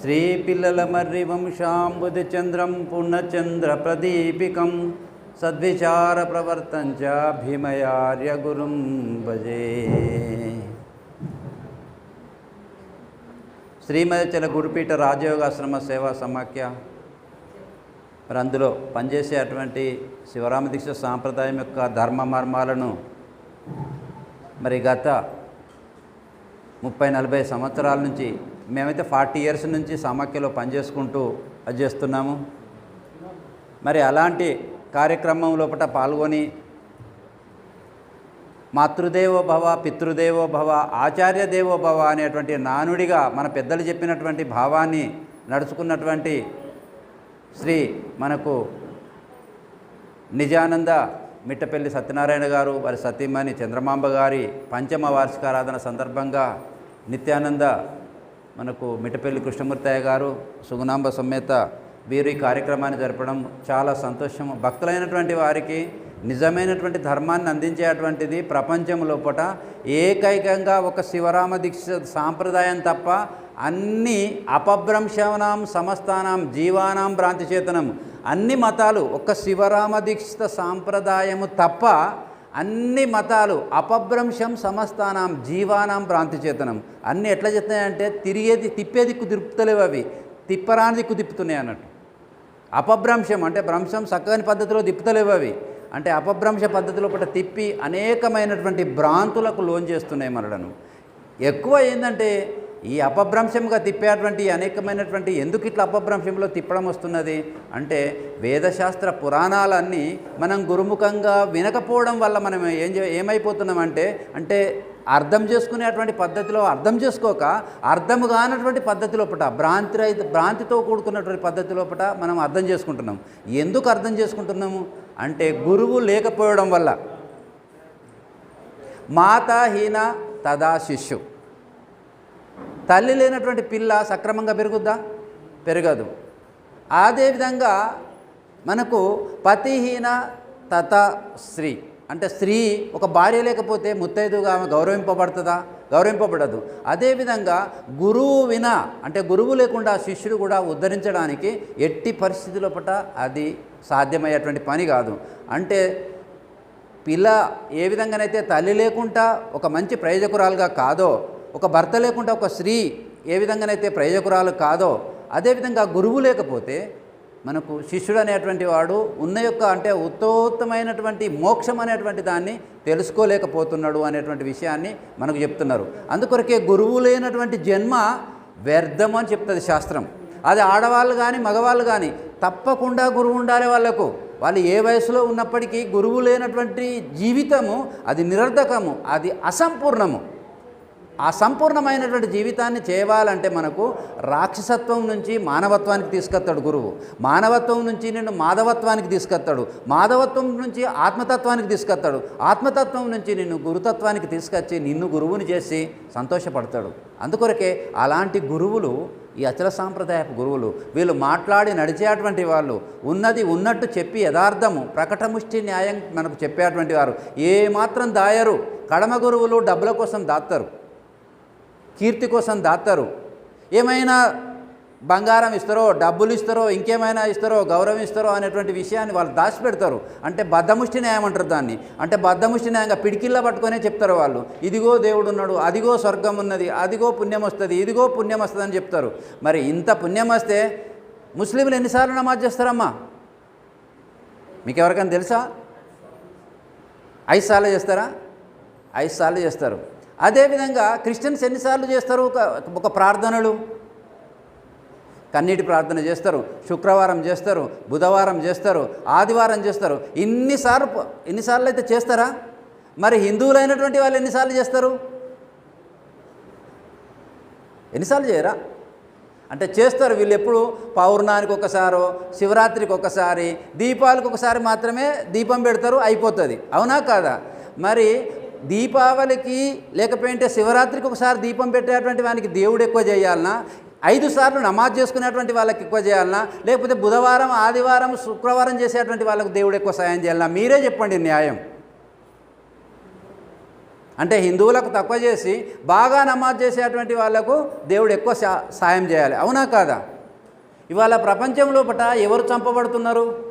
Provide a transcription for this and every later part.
శ్రీపిల్లల మర్రి వంశాంబుది చంద్రం పూర్ణచంద్ర ప్రదీపికం సద్విచార ప్రవర్తంచ భీమయార్య గురుం భజే. శ్రీమదచల గురుపీఠ రాజయోగాశ్రమ సేవా సమాఖ్య. మరి అందులో పనిచేసే అటువంటి శివరామ దీక్ష సాంప్రదాయం యొక్క ధర్మ మర్మాలను మరి గత ముప్పై నలభై సంవత్సరాల నుంచి మేమైతే ఫార్టీ ఇయర్స్ నుంచి సమాఖ్యలో పనిచేసుకుంటూ అది చేస్తున్నాము. మరి అలాంటి కార్యక్రమం లోపల పాల్గొని మాతృదేవో భవ పితృదేవో భవ ఆచార్య దేవో భవ అనేటువంటి నానుడిగా మన పెద్దలు చెప్పినటువంటి భావాన్ని నడుచుకున్నటువంటి శ్రీ మనకు నిజానంద మిట్టపల్లి సత్యనారాయణ గారు వారి సతీమణి చంద్రమాంబ గారి పంచమ వార్షికారాధన సందర్భంగా నిత్యానంద మనకు మిటపల్లి కృష్ణమూర్తయ్య గారు సుగుణాంబ సమేత వీరు ఈ కార్యక్రమాన్ని జరపడం చాలా సంతోషం భక్తులైనటువంటి వారికి నిజమైనటువంటి ధర్మాన్ని అందించేటువంటిది ప్రపంచం లోపట. ఏకైకంగా ఒక శివరామ దీక్ష సాంప్రదాయం తప్ప అన్ని అపభ్రంశనాం సమస్తానాం జీవానాం భ్రాంతి చేతనం అన్ని మతాలు ఒక శివరామ దీక్షిత సాంప్రదాయము తప్ప అన్ని మతాలు అపభ్రంశం సమస్తానం జీవానాం భ్రాంతి చేతనం. అన్నీ ఎట్లా చెప్తాయంటే తిరిగేది తిప్పే దిక్కు తిప్పుతలేవు అవి. తిప్పరాని దిక్కు తిప్పుతున్నాయి అన్నట్టు. అపభ్రంశం అంటే భ్రంశం చక్కని పద్ధతిలో తిప్పుతలేవు అవి. అంటే అపభ్రంశ పద్ధతిలో పట్ల తిప్పి అనేకమైనటువంటి భ్రాంతులకు లోన్ చేస్తున్నాయి మనలను. ఎక్కువ ఏంటంటే ఈ అపభ్రంశంగా తిప్పేటువంటి అనేకమైనటువంటి ఎందుకు ఇట్లా అపభ్రంశంలో తిప్పడం వస్తున్నది? అంటే వేదశాస్త్ర పురాణాలన్నీ మనం గురుముఖంగా వినకపోవడం వల్ల మనం ఏం ఏమైపోతున్నామంటే అంటే అర్థం చేసుకునేటువంటి పద్ధతిలో అర్థం చేసుకోక అర్థం కానటువంటి పద్ధతి లోపట భ్రాంతి రహిత భ్రాంతితో కూడుకున్నటువంటి పద్ధతి లోపట మనం అర్థం చేసుకుంటున్నాం. ఎందుకు అర్థం చేసుకుంటున్నాము? అంటే గురువు లేకపోవడం వల్ల. మాతాహీన తదా శిష్యు. తల్లి లేనటువంటి పిల్ల సక్రమంగా పెరుగుద్దా? పెరగదు. అదేవిధంగా మనకు పతిహీన తత స్త్రీ. అంటే స్త్రీ ఒక భార్య లేకపోతే ముత్తైదుగా ఆమె గౌరవింపబడుతుందా? గౌరవింపబడదు. అదేవిధంగా గురువు వినా అంటే గురువు లేకుండా శిష్యుడు కూడా ఉద్ధరించడానికి ఎట్టి పరిస్థితుల పట అది సాధ్యమయ్యేటువంటి పని కాదు. అంటే పిల్ల ఏ విధంగానైతే తల్లి లేకుండా ఒక మంచి ప్రయోజకురాలుగా కాదో ఒక భర్త లేకుండా ఒక స్త్రీ ఏ విధంగానైతే ప్రయోజకురాలు కాదో అదేవిధంగా గురువు లేకపోతే మనకు శిష్యుడు అనేటువంటి వాడు ఉన్న యొక్క అంటే ఉత్తోత్తమైనటువంటి మోక్షం అనేటువంటి దాన్ని తెలుసుకోలేకపోతున్నాడు అనేటువంటి విషయాన్ని మనకు చెప్తున్నారు. అందుకొరకే గురువు లేనటువంటి జన్మ వ్యర్థం అని చెప్తుంది శాస్త్రం. అది ఆడవాళ్ళు కానీ మగవాళ్ళు కానీ తప్పకుండా గురువు ఉండాలి వాళ్ళకు. వాళ్ళు ఏ వయసులో ఉన్నప్పటికీ గురువు లేనటువంటి జీవితము అది నిరర్ధకము అది అసంపూర్ణము. ఆ సంపూర్ణమైనటువంటి జీవితాన్ని చేయాలంటే మనకు రాక్షసత్వం నుంచి మానవత్వానికి తీసుకొస్తాడు గురువు. మానవత్వం నుంచి నిన్ను మాధవత్వానికి తీసుకొస్తాడు. మాధవత్వం నుంచి ఆత్మతత్వానికి తీసుకొస్తాడు. ఆత్మతత్వం నుంచి నిన్ను గురుతత్వానికి తీసుకొచ్చి నిన్ను గురువుని చేసి సంతోషపడతాడు. అందుకొరకే అలాంటి గురువులు ఈ అచల సాంప్రదాయపు గురువులు వీళ్ళు మాట్లాడి నడిచేటువంటి వాళ్ళు ఉన్నది ఉన్నట్టు చెప్పి యథార్థము ప్రకటముష్టి న్యాయం మనకు చెప్పేటువంటి వారు ఏమాత్రం దాయరు. కడమ గురువులు డబ్బుల కోసం దాస్తారు కీర్తి కోసం దాస్తారు ఏమైనా బంగారం ఇస్తారో డబ్బులు ఇస్తారో ఇంకేమైనా ఇస్తారో గౌరవం ఇస్తారో అనేటువంటి విషయాన్ని వాళ్ళు దాచిపెడతారు. అంటే బద్దముష్టి న్యాయం అంటారు దాన్ని. అంటే బద్దముష్టి న్యాయంగా పిడికిల్లా పట్టుకొనే చెప్తారు వాళ్ళు. ఇదిగో దేవుడు ఉన్నాడు అదిగో స్వర్గం ఉన్నది అదిగో పుణ్యం వస్తుంది ఇదిగో పుణ్యం వస్తుంది అని చెప్తారు. మరి ఇంత పుణ్యం వస్తే ముస్లింలు ఎన్నిసార్లు నమాజ్ చేస్తారమ్మా? మీకు ఎవరికైనా తెలుసా? ఐదు సార్లు చేస్తారా? ఐదు సార్లు చేస్తారు. అదేవిధంగా క్రిస్టియన్స్ ఎన్నిసార్లు చేస్తారు ఒక ఒక ప్రార్థనలు? కన్నీటి ప్రార్థన చేస్తారు శుక్రవారం చేస్తారు బుధవారం చేస్తారు ఆదివారం చేస్తారు. ఇన్నిసార్లు ఎన్నిసార్లు అయితే చేస్తారా? మరి హిందువులైనటువంటి వాళ్ళు ఎన్నిసార్లు చేస్తారు? ఎన్నిసార్లు చేయరా? అంటే చేస్తారు వీళ్ళు ఎప్పుడు? పౌర్ణానికి ఒకసారో శివరాత్రికి ఒకసారి దీపాలకు ఒకసారి మాత్రమే దీపం పెడతారు అయిపోతుంది. అవునా కాదా? మరి దీపావళికి లేకపోతే శివరాత్రికి ఒకసారి దీపం పెట్టేటువంటి వానికి దేవుడు ఎక్కువ చేయాలనా? ఐదు సార్లు నమాజ్ చేసుకునేటువంటి వాళ్ళకి ఎక్కువ చేయాలనా? లేకపోతే బుధవారం ఆదివారం శుక్రవారం చేసేటువంటి వాళ్ళకు దేవుడు ఎక్కువ సాయం చేయాలనా? మీరే చెప్పండి న్యాయం. అంటే హిందువులకు తక్కువ చేసి బాగా నమాజ్ చేసేటువంటి వాళ్ళకు దేవుడు ఎక్కువ సా- సాయం చేయాలి. అవునా కాదా? ఇవాళ ప్రపంచం లోపట ఎవరు చంపబడుతున్నారు?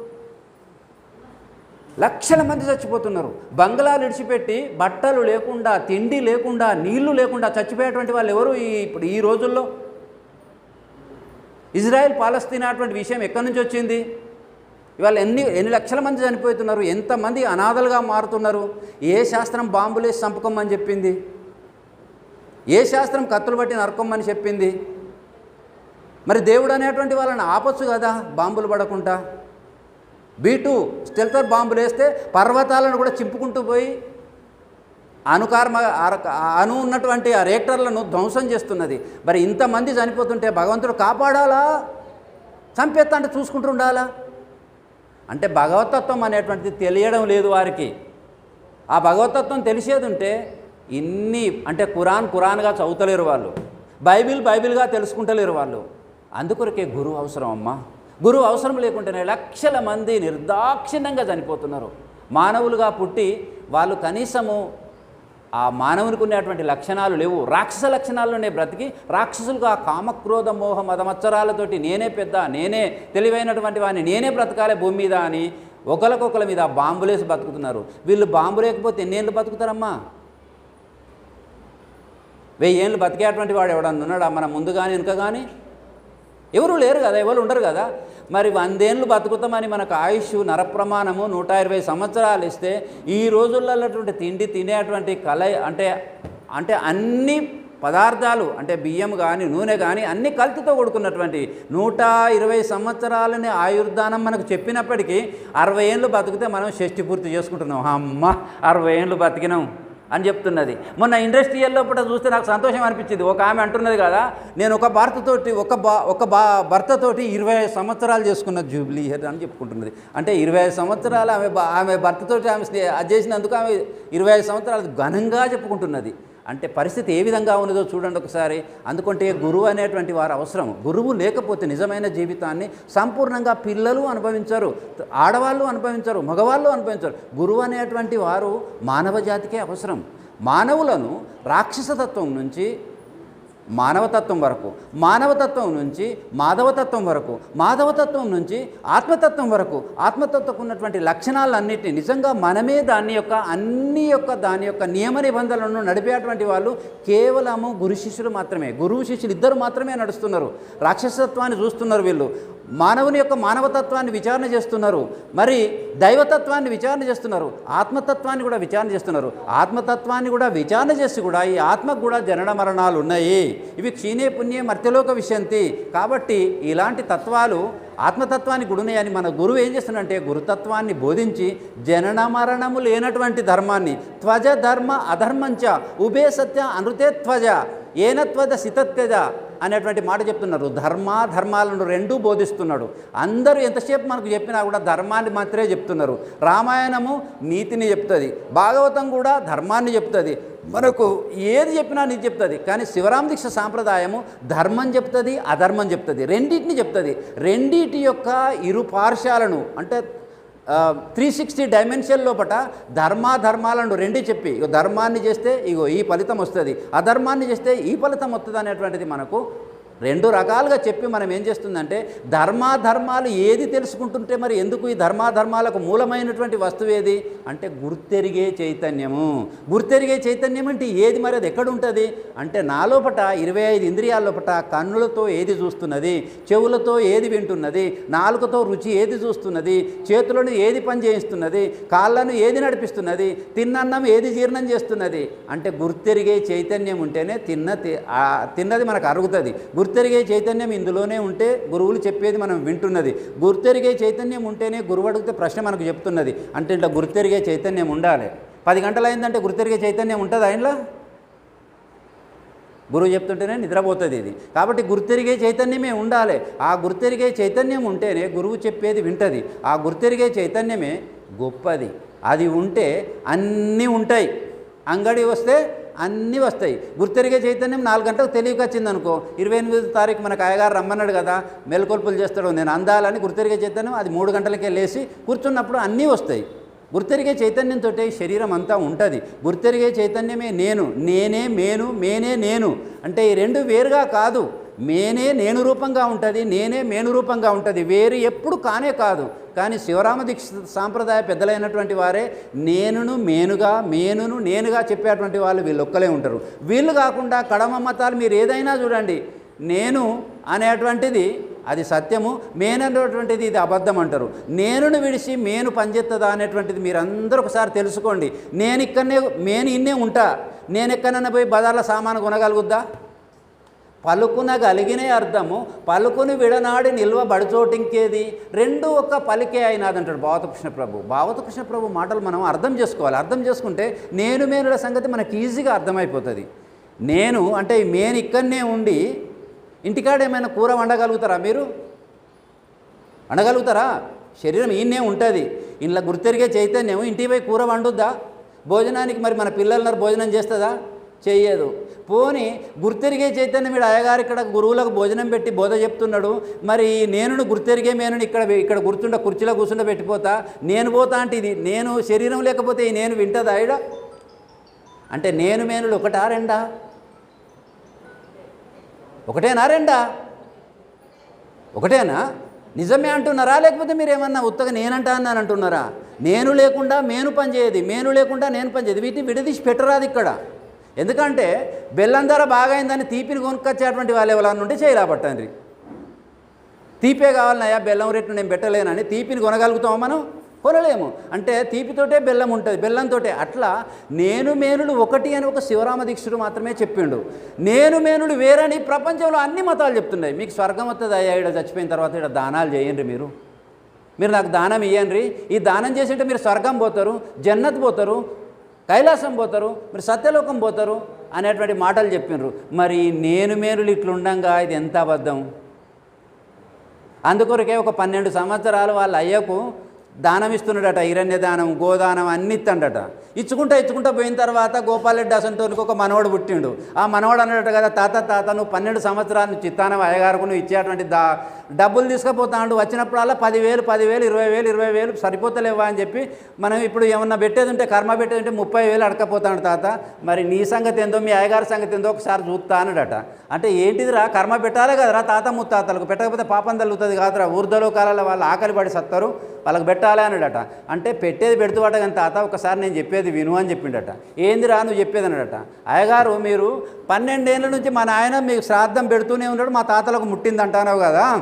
లక్షల మంది చచ్చిపోతున్నారు. బంగ్లాలు విడిచిపెట్టి బట్టలు లేకుండా తిండి లేకుండా నీళ్ళు లేకుండా చచ్చిపోయేటువంటి వాళ్ళు ఎవరు ఈ ఇప్పుడు ఈ రోజుల్లో? ఇజ్రాయెల్ పాలస్తీనా అటువంటి విషయం ఎక్కడి నుంచి వచ్చింది? ఇవాళ ఎన్ని ఎన్ని లక్షల మంది చనిపోతున్నారు? ఎంతమంది అనాథలుగా మారుతున్నారు? ఏ శాస్త్రం బాంబులేసి చంపకమని చెప్పింది? ఏ శాస్త్రం కత్తులు బట్టి నరకమని చెప్పింది? మరి దేవుడు అనేటువంటి వాళ్ళని ఆపొచ్చు కదా బాంబులు పడకుండా. బీటు స్టెల్టర్ బాంబులు వేస్తే పర్వతాలను కూడా చింపుకుంటూ పోయి అనుకార్మ ఆర- అను ఉన్నటువంటి ఆ రేక్టర్లను ధ్వంసం చేస్తున్నది. మరి ఇంతమంది చనిపోతుంటే భగవంతుడు కాపాడాలా? చంపేస్తా అంటే చూసుకుంటూ ఉండాలా? అంటే భగవతత్వం అనేటువంటిది తెలియడం లేదు వారికి. ఆ భగవతత్వం తెలిసేది ఉంటే ఇన్ని అంటే కురాన్ కురాన్గా చదువుతలేరు వాళ్ళు. బైబిల్ బైబిల్గా తెలుసుకుంటలేరు వాళ్ళు. అందుకొరకే గురువు అవసరం అమ్మా గురువు అవసరం లేకుంటేనే లక్షల మంది నిర్దాక్షిణ్యంగా చనిపోతున్నారు. మానవులుగా పుట్టి వాళ్ళు కనీసము ఆ మానవునికి ఉన్నటువంటి లక్షణాలు లేవు. రాక్షస లక్షణాల్లోనే బ్రతికి రాక్షసులుగా కామక్రోధ మోహ మదమత్సరాలతోటి నేనే పెద్ద నేనే తెలివైనటువంటి వాడిని నేనే బ్రతకాలి భూమి మీద అని ఒకరికొకరి మీద బాంబులేసి బతుకుతున్నారు. వీళ్ళు బాంబు లేకపోతే ఎన్నేళ్ళు బతుకుతారమ్మా? వెయ్యేళ్ళు బతికేటువంటి వాడు ఎవడన్నా ఉన్నాడా? మన ముందు కానీ వెనుక కానీ ఎవరు లేరు కదా ఎవరు ఉండరు కదా. మరి వందేళ్ళు బతుకుతామని మనకు ఆయుష్ నరప్రమాణము నూట ఇరవై సంవత్సరాలు ఇస్తే ఈ రోజుల్లో తిండి తినేటువంటి కల అంటే అంటే అన్ని పదార్థాలు అంటే బియ్యం కానీ నూనె కానీ అన్ని కల్తీతో కూడుకున్నటువంటి నూట ఇరవై సంవత్సరాలని ఆయుర్దానం మనకు చెప్పినప్పటికీ అరవై ఏళ్ళు బతికితే మనం షష్టి పూర్తి చేసుకుంటున్నాం. అమ్మ అరవై ఏళ్ళు బతికినాం. అని చెప్తున్నది. మొన్న ఇండస్ట్రియల్లో పూట చూస్తే నాకు సంతోషం అనిపించింది. ఒక ఆమె అంటున్నది కదా నేను ఒక భర్తతోటి ఒక బా ఒక బా భర్తతోటి ఇరవై ఐదు సంవత్సరాలు చేసుకున్న జూబ్లీ ఇయర్ అని చెప్పుకుంటున్నది. అంటే ఇరవై ఐదు సంవత్సరాలు ఆమె బా- ఆమె భర్తతోటి ఆమె స్నే- అది చేసినందుకు ఆమె ఇరవై ఐదు సంవత్సరాలు ఘనంగా చెప్పుకుంటున్నది. అంటే పరిస్థితి ఏ విధంగా ఉన్నదో చూడండి ఒకసారి. అందుకంటే గురువు అనేటువంటి వారు అవసరం. గురువు లేకపోతే నిజమైన జీవితాన్ని సంపూర్ణంగా పిల్లలు అనుభవించరు. ఆడవాళ్ళు అనుభవించరు మగవాళ్ళు అనుభవించరు. గురువు అనేటువంటి వారు మానవ జాతికే అవసరం. మానవులను రాక్షసతత్వం నుంచి మానవతత్వం వరకు మానవతత్వం నుంచి మాధవతత్వం వరకు మాధవతత్వం నుంచి ఆత్మతత్వం వరకు ఆత్మతత్వం ఉన్నటువంటి లక్షణాలన్నింటినీ నిజంగా మనమే దాని యొక్క అన్ని యొక్క దాని యొక్క నియమ నిబంధనలను నడిపేటువంటి వాళ్ళు కేవలము గురు శిష్యులు మాత్రమే. గురువు శిష్యులు ఇద్దరు మాత్రమే నడుస్తున్నారు. రాక్షసత్వాన్ని చూస్తున్నారు వీళ్ళు. మానవుని యొక్క మానవతత్వాన్ని విచారణ చేస్తున్నారు. మరి దైవతత్వాన్ని విచారణ చేస్తున్నారు. ఆత్మతత్వాన్ని కూడా విచారణ చేస్తున్నారు. ఆత్మతత్వాన్ని కూడా విచారణ చేసి కూడా ఈ ఆత్మకు కూడా జనన మరణాలు ఉన్నాయి. ఇవి క్షీణే పుణ్యే మర్త్యలోక విషయంతి కాబట్టి ఇలాంటి తత్వాలు ఆత్మతత్వానికి గుడున్నాయని మన గురువు ఏం చేస్తున్నాడంటే గురుతత్వాన్ని బోధించి జనన మరణము లేనటువంటి ధర్మాన్ని త్వజ ధర్మ అధర్మంచ ఉభే సత్య అనృతే త్వజ ఏనత్వజ సితత్యజ అనేటువంటి మాట చెప్తున్నారు. ధర్మ ధర్మాలను రెండూ బోధిస్తున్నాడు. అందరూ ఎంతసేపు మనకు చెప్పినా కూడా ధర్మాన్ని మాత్రమే చెప్తున్నారు. రామాయణము నీతిని చెప్తుంది. భాగవతం కూడా ధర్మాన్ని చెప్తుంది. మనకు ఏది చెప్పినా నీతి చెప్తుంది. కానీ శివరామ దీక్ష సాంప్రదాయము ధర్మం చెప్తుంది అధర్మం చెప్తుంది. రెండింటిని చెప్తుంది. రెండిటి యొక్క ఇరు పార్శాలను అంటే త్రీ సిక్స్టీ డైమెన్షన్ లోపట ధర్మాధర్మాలను రెండు చెప్పి ఇగో ధర్మాన్ని చేస్తే ఇగో ఈ ఫలితం వస్తుంది. అధర్మాన్ని చేస్తే ఈ ఫలితం వస్తుంది అనేటువంటిది మనకు రెండు రకాలుగా చెప్పి మనం ఏం చేస్తుందంటే ధర్మాధర్మాలు ఏది తెలుసుకుంటుంటే మరి ఎందుకు ఈ ధర్మాధర్మాలకు మూలమైనటువంటి వస్తువు ఏది? అంటే గుర్తెరిగే చైతన్యము. గుర్తెరిగే చైతన్యం అంటే ఏది మరి? అది ఎక్కడ ఉంటుంది అంటే నాలోపట ఇరవై ఐదు ఇంద్రియాల లోపట కన్నులతో ఏది చూస్తున్నది? చెవులతో ఏది వింటున్నది? నాలుకతో రుచి ఏది చూస్తున్నది? చేతులను ఏది పని చేయిస్తున్నది? కాళ్ళను ఏది నడిపిస్తున్నది? తిన్నన్నం ఏది జీర్ణం చేస్తున్నది? అంటే గుర్తెరిగే చైతన్యం ఉంటేనే తిన్న తిన్నది మనకు అరుగుతుంది. గుర్తెరిగే చైతన్యం ఇందులోనే ఉంటే గురువులు చెప్పేది మనం వింటున్నది. గుర్తెరిగే చైతన్యం ఉంటేనే గురువు అడిగితే ప్రశ్న మనకు చెప్తున్నది. అంటే ఇట్లా గుర్తెరిగే చైతన్యం ఉండాలి. పది గంటలు అయిందంటే గుర్తెరిగే చైతన్యం ఉంటుంది ఆయనలో గురువు చెప్తుంటేనే నిద్రపోతుంది ఇది. కాబట్టి గుర్తెరిగే చైతన్యమే ఉండాలి. ఆ గుర్తెరిగే చైతన్యం ఉంటేనే గురువు చెప్పేది వింటది. ఆ గుర్తెరిగే చైతన్యమే గొప్పది. అది ఉంటే అన్నీ ఉంటాయి. అంగడి వస్తే అన్నీ వస్తాయి. గుర్తెరిగే చైతన్యం నాలుగు గంటలకు తెలివికి వచ్చింది అనుకో ఇరవై ఎనిమిది తారీఖు మనకు అయ్యగారు రమ్మన్నాడు కదా మెలకొల్పులు చేస్తాడు నేను అందాలని గుర్తెరిగే చైతన్యం అది మూడు గంటలకే లేచి కూర్చున్నప్పుడు అన్నీ వస్తాయి. గుర్తెరిగే చైతన్యంతో శరీరం అంతా ఉంటుంది. గుర్తెరిగే చైతన్యమే నేను నేనే మేను మేనే నేను. అంటే ఈ రెండు వేరుగా కాదు. మేనే నేను రూపంగా ఉంటుంది నేనే మేను రూపంగా ఉంటుంది వేరు ఎప్పుడు కానే కాదు. కానీ శివరామ దీక్ష సాంప్రదాయ పెద్దలైనటువంటి వారే నేనును మేనుగా మేనును నేనుగా చెప్పేటువంటి వాళ్ళు వీళ్ళు ఒక్కలే ఉంటారు. వీళ్ళు కాకుండా కడమ మతాలు మీరు ఏదైనా చూడండి నేను అనేటువంటిది అది సత్యము మేనటువంటిది ఇది అబద్ధం అంటారు. నేనును విడిచి మేను పనిచేస్తుందా అనేటువంటిది మీరందరూ ఒకసారి తెలుసుకోండి. నేను ఇక్కడనే మేను ఇన్నే ఉంటా. నేను ఎక్కడన్నా పోయి బజార్ల సామాను కొనగలుగుద్దా? పలుకునగలిగినే అర్థము పలుకుని విడనాడి నిల్వ బడిచోటింకేది? రెండు ఒక్క పలికే అయినాదంటాడు భావతకృష్ణ ప్రభు. భావతకృష్ణ ప్రభు మాటలు మనం అర్థం చేసుకోవాలి. అర్థం చేసుకుంటే నేను మేనుల సంగతి మనకి ఈజీగా అర్థమైపోతుంది. నేను అంటే ఈ మేను ఇక్కడనే ఉండి ఇంటికాడ ఏమైనా కూర వండగలుగుతారా మీరు? వండగలుగుతారా? శరీరం ఈయనే ఉంటుంది. ఇంట్లో గుర్తెరిగే చైతన్యం ఇంటికి పోయి కూర వండుద్దా? భోజనానికి మరి మన పిల్లలన్నారు భోజనం చేస్తుందా? చేయదు పోని గుర్తెరిగే చైతన్యం వీడు అయ్యగారు ఇక్కడ గురువులకు భోజనం పెట్టి బోధ చెప్తున్నాడు. మరి ఈ గుర్తెరిగే మేనుని ఇక్కడ ఇక్కడ గుర్తుండ కుర్చీలో కూర్చుండ పెట్టిపోతా. నేను పోతా అంటే ఇది నేను శరీరం లేకపోతే ఈ నేను వింటదా ఆవిడ అంటే నేను మేనులు ఒకటా రెండా? ఒకటేనా రెండా? ఒకటేనా? నిజమే అంటున్నారా? లేకపోతే మీరు ఏమన్నా ఉత్తగా నేనంటా అన్నాను అంటున్నారా? నేను లేకుండా మేను పనిచేయదు మేను లేకుండా నేను పనిచేయదు వీటిని విడదీసి పెట్టరాదు ఇక్కడ. ఎందుకంటే బెల్లం ధర బాగైందని తీపిని కొనుక్కొచ్చేటువంటి వాళ్ళు ఎవరన్నా ఉంటే చేయలేబట్టండి తీపే కావాలన్నాయా బెల్లం రేట్లు నేను పెట్టలేనని తీపిని కొనగలుగుతామా మనం? కొనలేము. అంటే తీపితోటే బెల్లం ఉంటుంది బెల్లంతోటే అట్లా నేను మేనులు ఒకటి అని ఒక శివరామ దీక్షుడు మాత్రమే చెప్పిండు. నేను మేనులు వేరని ప్రపంచంలో అన్ని మతాలు చెప్తున్నాయి. మీకు స్వర్గం వస్తుంది అయ్యా ఇక్కడ చచ్చిపోయిన తర్వాత ఇక్కడ దానాలు చేయండి మీరు. మీరు నాకు దానం ఇవ్వండి ఈ దానం చేసింటే మీరు స్వర్గం పోతారు జన్నత్ పోతారు కైలాసం పోతారు మీరు సత్యలోకం పోతారు అనేటువంటి మాటలు చెప్పిండ్రు మరి నేను మేనులు ఇట్లుండంగా ఇది ఎంత అబద్ధం? అందుకొరకే ఒక పన్నెండు సంవత్సరాలు వాళ్ళ అయ్యకు దానం ఇస్తున్నాడట హిరణ్య దానం గోదానం అన్ని ఇత్తండట. ఇచ్చుకుంటా ఇచ్చుకుంటా పోయిన తర్వాత గోపాలరెడ్డి అసంటోనికి ఒక మనవడు పుట్టిండు. ఆ మనవడు అన్నాడట కదా తాత తాత నువ్వు పన్నెండు సంవత్సరాలు నువ్వు చిత్తానం అయ్యగారుకు నువ్వు ఇచ్చేటువంటి దా డబ్బులు తీసుకుపోతాడు. వచ్చినప్పుడల్లా పదివేలు పదివేలు ఇరవై వేలు ఇరవై వేలు సరిపోతలేవా అని చెప్పి మనం ఇప్పుడు ఏమన్నా పెట్టేది ఉంటే కర్మ పెట్టేది ఉంటే ముప్పై వేలు అడకపోతాడు తాత. మరి నీ సంగతి ఏందో మీ అయ్యగారి సంగతి ఏందో ఒకసారి చూస్తా అన్నాడట. అంటే ఏంటిదిరా కర్మ పెట్టాలి కదరా తాత ముత్తాతలకు. పెట్టకపోతే పాపం తల్లుతుంది కాదురా. ఊర్దలో కాలాల వాళ్ళు ఆకలి పడి సత్తారు. వాళ్ళకి పెట్టాలి అన్నాడట. అంటే పెట్టేది పెడుతువాట కానీ తాత ఒకసారి నేను చెప్పేది విను అని చెప్పిండట. ఏందిరా నువ్వు చెప్పేది అన్నాడట. అయ్యగారు మీరు పన్నెండేళ్ళ నుంచి మా నాయన మీకు శ్రాద్ధం పెడుతూనే ఉన్నాడు మా తాతలకు ముట్టింది అంటానావు కదా.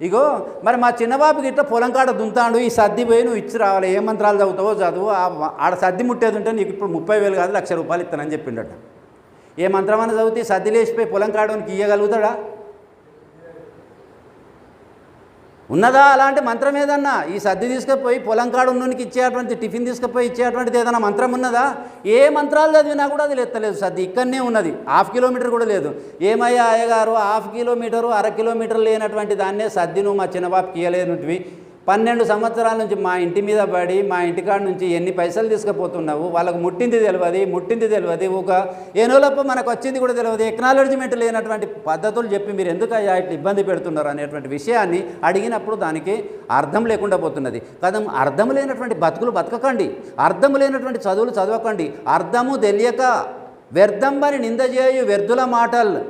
ఇగో మరి మా చిన్నబాబుకి ఇట్లా పొలం కాడ దుంతాడు ఈ సర్ది పోయి నువ్వు ఇచ్చి రావాలి ఏ మంత్రాలు చదువుతావో చదువు ఆ- ఆడ సర్ది ముట్టేది ఉంటే నీకు ఇప్పుడు ముప్పై వేలు కాదు లక్ష రూపాయలు ఇస్తానని చెప్పిండట. ఏ మంత్రమని చదివితే సర్ది లేచిపోయి పొలం కాడడానికి ఇయ్యగలుగుతాడా? ఉన్నదా? అలాంటి మంత్రం ఏదన్నా? ఈ సర్ది తీసుకుపోయి పొలం కాడు ఉన్నోనికి ఇచ్చేటువంటి టిఫిన్ తీసుకుపోయి ఇచ్చేటువంటిది ఏదైనా మంత్రం ఉన్నదా? ఏ మంత్రాలు చదివినా కూడా అది ఎత్తలేదు సర్ది. ఇక్కడనే ఉన్నది. హాఫ్ కిలోమీటర్ కూడా లేదు. ఏమయ్యా అయ్యగారు? హాఫ్ కిలోమీటరు అర కిలోమీటర్ లేనటువంటి దాన్నే సర్ది నువ్వు మా చిన్నబాబుకి ఇయ్యలేనివి పన్నెండు సంవత్సరాల నుంచి మా ఇంటి మీద పడి మా ఇంటికాడ నుంచి ఎన్ని పైసలు తీసుకుపోతున్నావు? వాళ్ళకు ముట్టింది తెలియదు ముట్టింది తెలియదు ఒక ఏనోలప్ప మనకు వచ్చింది కూడా తెలియదు ఎక్నాలజీమెంట్ లేనటువంటి పద్ధతులు చెప్పి మీరు ఎందుకు అయ్యా ఇట్లా ఇబ్బంది పెడుతున్నారు అనేటువంటి విషయాన్ని అడిగినప్పుడు దానికి అర్థం లేకుండా పోతున్నది. కదా అర్థం లేనటువంటి బతుకులు బతకకండి. అర్థం లేనటువంటి చదువులు చదవకండి. అర్థము తెలియక వ్యర్థంబని నింద చేయు వ్యర్థుల మాటలు.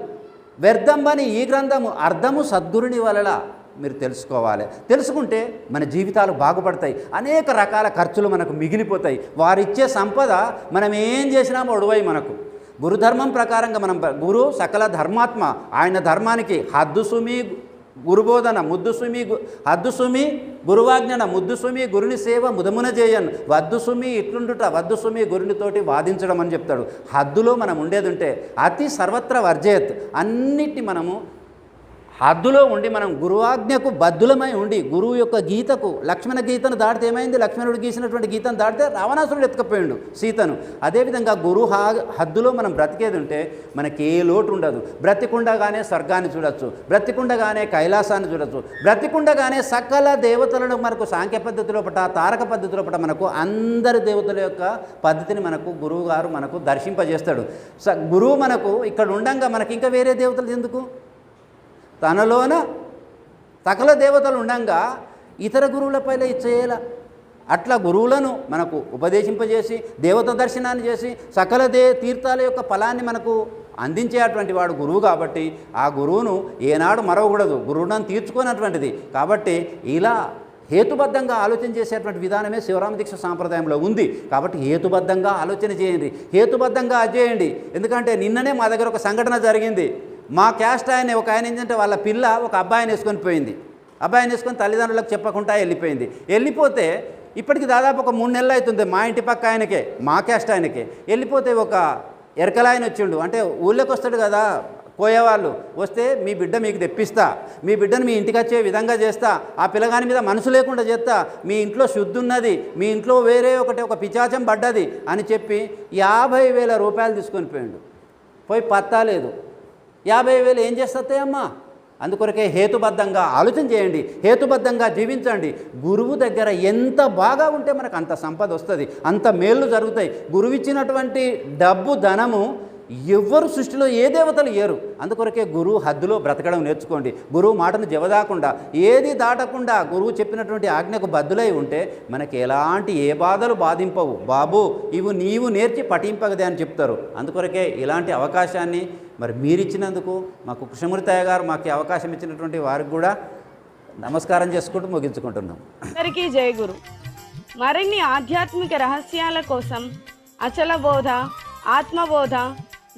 వ్యర్థంబని ఈ గ్రంథము అర్థము సద్గురుని వలన మీరు తెలుసుకోవాలి. తెలుసుకుంటే మన జీవితాలు బాగుపడతాయి. అనేక రకాల ఖర్చులు మనకు మిగిలిపోతాయి. వారిచ్చే సంపద మనం ఏం చేసినా ఒడవై మనకు. గురుధర్మం ప్రకారంగా మనం గురు సకల ధర్మాత్మ ఆయన ధర్మానికి హద్దు సుమి గురుబోధన ముద్దు సుమి హద్దు సుమి గురువాజ్ఞన ముద్దు సుమి గురుని సేవ ముదమున చేయన్ వద్దు సుమి ఇట్లుండుట వద్దు సుమి గురునితోటి వాదించడం అని చెప్తాడు. హద్దులో మనం ఉండేది ఉంటే అతి సర్వత్ర వర్జయత్ అన్నిటిని మనము హద్దులో ఉండి మనం గురువాజ్ఞకు బద్దులమై ఉండి గురువు యొక్క గీతకు లక్ష్మణ గీతను దాటితే ఏమైంది? లక్ష్మణుడు గీసినటువంటి గీతను దాటితే రావణాసురుడు ఎత్తుకపోయిండు సీతను. అదేవిధంగా గురు హా హద్దులో మనం బ్రతికేది ఉంటే మనకి ఏ లోటు ఉండదు బ్రతికుండగానే స్వర్గాన్ని చూడొచ్చు. బ్రతికుండగానే కైలాసాన్ని చూడొచ్చు. బ్రతికుండగానే సకల దేవతలను మనకు సాంఖ్య పద్ధతిలో పట తారక పద్ధతిలో పట మనకు అందరి దేవతల యొక్క పద్ధతిని మనకు గురువు గారు మనకు దర్శింపజేస్తాడు. స గురువు మనకు ఇక్కడ ఉండంగా మనకి ఇంకా వేరే దేవతలు ఎందుకు? తనలోన సకల దేవతలు ఉండంగా ఇతర గురువులపైన ఇచ్చేయాల అట్లా గురువులను మనకు ఉపదేశింపజేసి దేవత దర్శనాన్ని చేసి సకల దే తీర్థాల యొక్క ఫలాన్ని మనకు అందించేటువంటి వాడు గురువు కాబట్టి ఆ గురువును ఏనాడు మరవకూడదు. గురువును తీర్చుకున్నటువంటిది కాబట్టి ఇలా హేతుబద్ధంగా ఆలోచన చేసేటువంటి విధానమే శివరామ దీక్ష సాంప్రదాయంలో ఉంది. కాబట్టి హేతుబద్ధంగా ఆలోచన చేయండి. హేతుబద్ధంగా చేయండి. ఎందుకంటే నిన్ననే మా దగ్గర ఒక సంఘటన జరిగింది. మా క్యాస్ట్ ఆయన ఒక ఆయన ఏంటంటే వాళ్ళ పిల్ల ఒక అబ్బాయిని వేసుకొని పోయింది. అబ్బాయిని వేసుకొని తల్లిదండ్రులకు చెప్పకుండా వెళ్ళిపోయింది. వెళ్ళిపోతే ఇప్పటికి దాదాపు ఒక మూడు నెలలు అవుతుంది మా ఇంటి పక్క ఆయనకే మా క్యాస్ట్ ఆయనకే. వెళ్ళిపోతే ఒక ఎరకలాయన వచ్చిండు. అంటే ఊళ్ళోకి వస్తాడు కదా పోయేవాళ్ళు. వస్తే మీ బిడ్డ మీకు తెప్పిస్తా. మీ బిడ్డను మీ ఇంటికి వచ్చే విధంగా చేస్తా. ఆ పిల్లగాని మీద మనసు లేకుండా చేస్తా. మీ ఇంట్లో శుద్ధి ఉన్నది. మీ ఇంట్లో వేరే ఒకటి ఒక పిచాచం పడ్డది అని చెప్పి యాభై వేల రూపాయలు తీసుకొని పోయిండు. పోయి పత్తా లేదు. యాభై వేలు ఏం చేస్తాయమ్మా? అందుకొరకే హేతుబద్ధంగా ఆలోచన చేయండి హేతుబద్ధంగా జీవించండి. గురువు దగ్గర ఎంత బాగా ఉంటే మనకు అంత సంపద వస్తుంది అంత మేళ్ళు జరుగుతాయి. గురువు ఇచ్చినటువంటి డబ్బు ధనము ఎవ్వరు సృష్టిలో ఏ దేవతలు ఏరు? అందుకొరకే గురువు హద్దులో బ్రతకడం నేర్చుకోండి. గురువు మాటను జవదాకుండా ఏది దాటకుండా గురువు చెప్పినటువంటి ఆజ్ఞకు బద్దులై ఉంటే మనకి ఎలాంటి ఏ బాధలు బాధింపవు. బాబు ఇవి నీవు నేర్చి పఠింపగదే అని చెప్తారు. అందుకొరకే ఇలాంటి అవకాశాన్ని మరి మీరిచ్చినందుకు మాకు కృష్ణమూర్తయ్య గారు మాకు అవకాశం ఇచ్చినటువంటి వారికి కూడా నమస్కారం చేసుకుంటూ ముగించుకుంటున్నాం. అందరికీ జయ గురు. మరిన్ని ఆధ్యాత్మిక రహస్యాల కోసం అచలబోధ ఆత్మబోధ